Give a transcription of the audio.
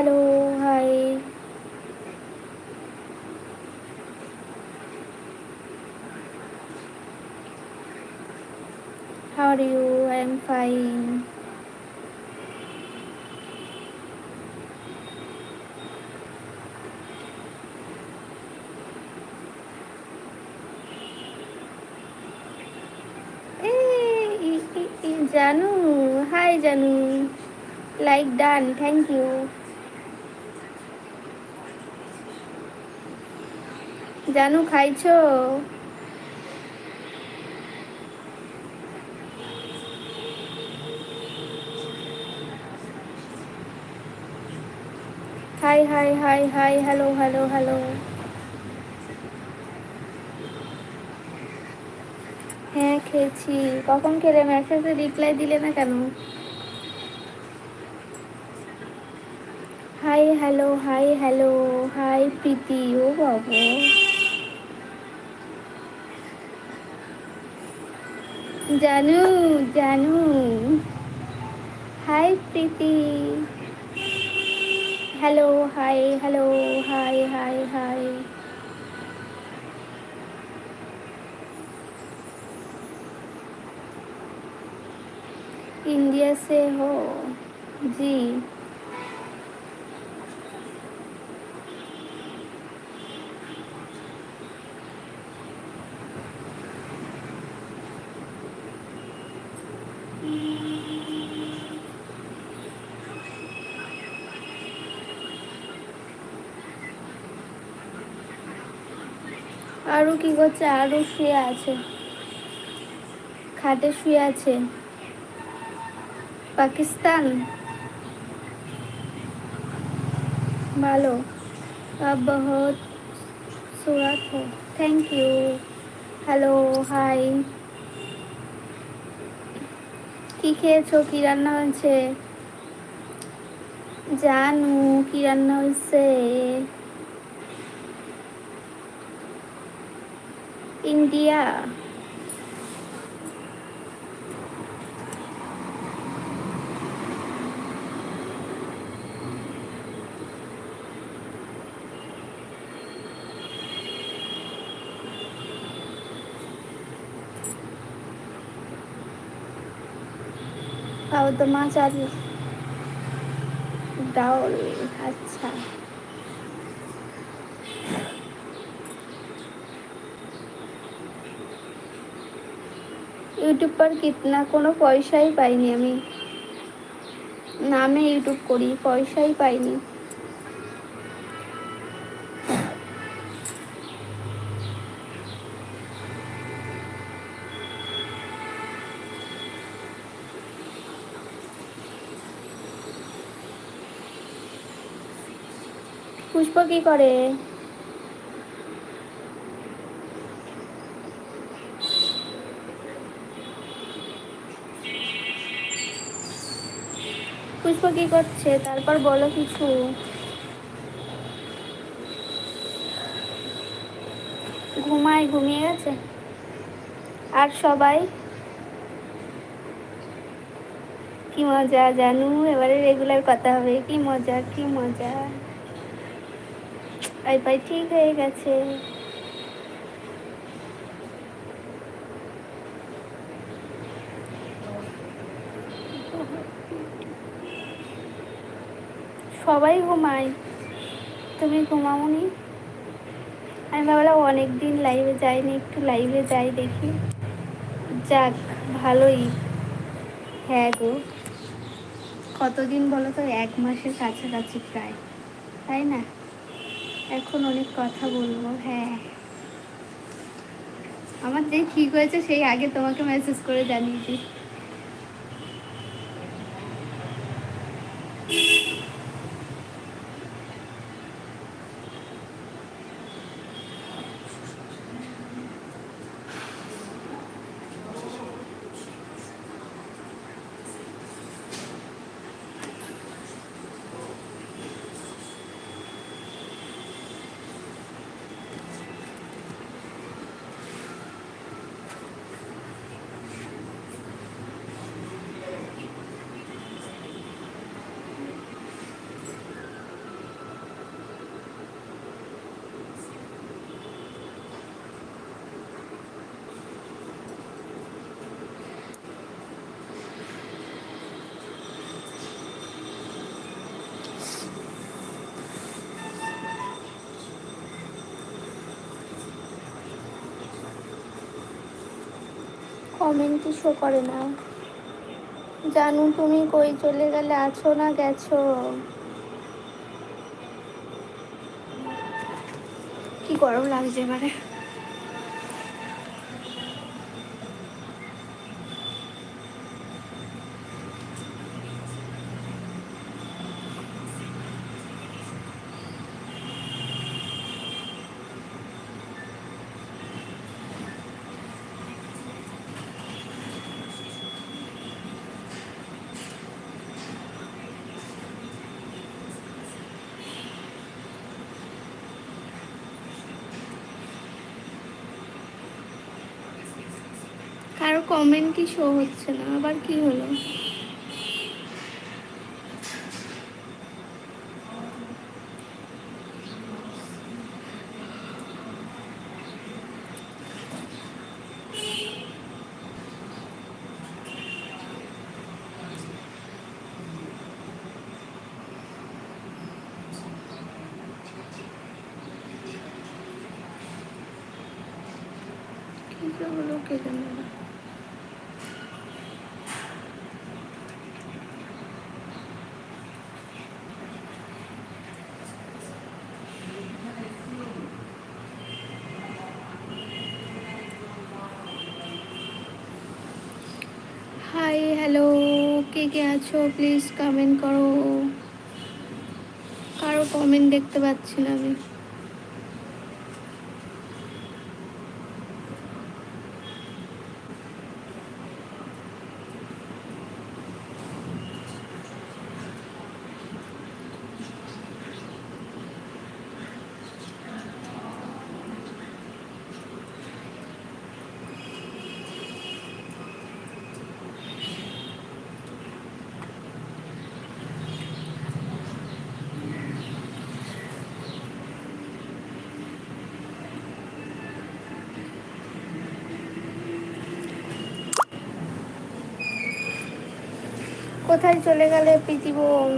hello, hi. How are you? I am fine. জানু hi জানু like done thank you জানু, খাইছো? Hi hi hi hi hello hello hello হ্যাঁ খেয়েছি। কখন খেলে? মেসেজে রিপ্লাই দিলে না কেন? Hi hello hi hello hi Priti. ও বাবু। জানু জানু hi Priti hello hi hello hi hi hi India से हो जी আরও কি করছে আরও শুয়ে আছে খাটে শুয়ে আছে পাকিস্তান ভালো आप बहुत सूरत हो थैंक यू হ্যালো হাই কি খেয়েছো? কি রান্না হয়েছে? জানু কি রান্না হয়েছে? ইন্ডিয়া। খাও তো, মাছ আর ডাউল আচ্ছা। ইউটিউব পর কিতনা কোনো পয়সাই পাইনি আমি। নামে ইউটিউব করি, পয়সাই পাইনি। পুষ্প কি করে? পুষ্প কি করছে? তারপর বলো কিছু। ঘুমায়, ঘুমিয়ে গেছে? আর সবাই? কি মজা, জানু, এবারে রেগুলার কথা হবে। কি মজা কি মজা। আইপাই ঠিক হয়ে গেছে। সবাই ঘুমায়। তুমি ঘুমাওনি? আমি ভাবলাম অনেক দিন লাইভে যাইনি, একটু লাইভে যাই দেখি। যাক, ভালোই। হ্যাঁ গো। কতদিন বলো তো, এক মাসের কাছাকাছি প্রায়। তাই না? এখন অনেক কথা বলব হ্যাঁ। আমার যে ঠিক হয়েছে, সেই আগে তোমাকে মেসেজ করে জানিয়েছি। কমেন্টই শো করে না। জানো, তুমি কই চলে গেলে আছো না গেছো? কি গরম লাগছে এবারে? কারও কি শো হচ্ছে না? আবার কি হলো? হলো কে জানে না। হাই হ্যালো কে কে আছো? প্লিজ কমেন্ট করো। কারও কমেন্ট দেখতে পাচ্ছি না আমি। কোথায় চলে গেলে প্রীতি বোন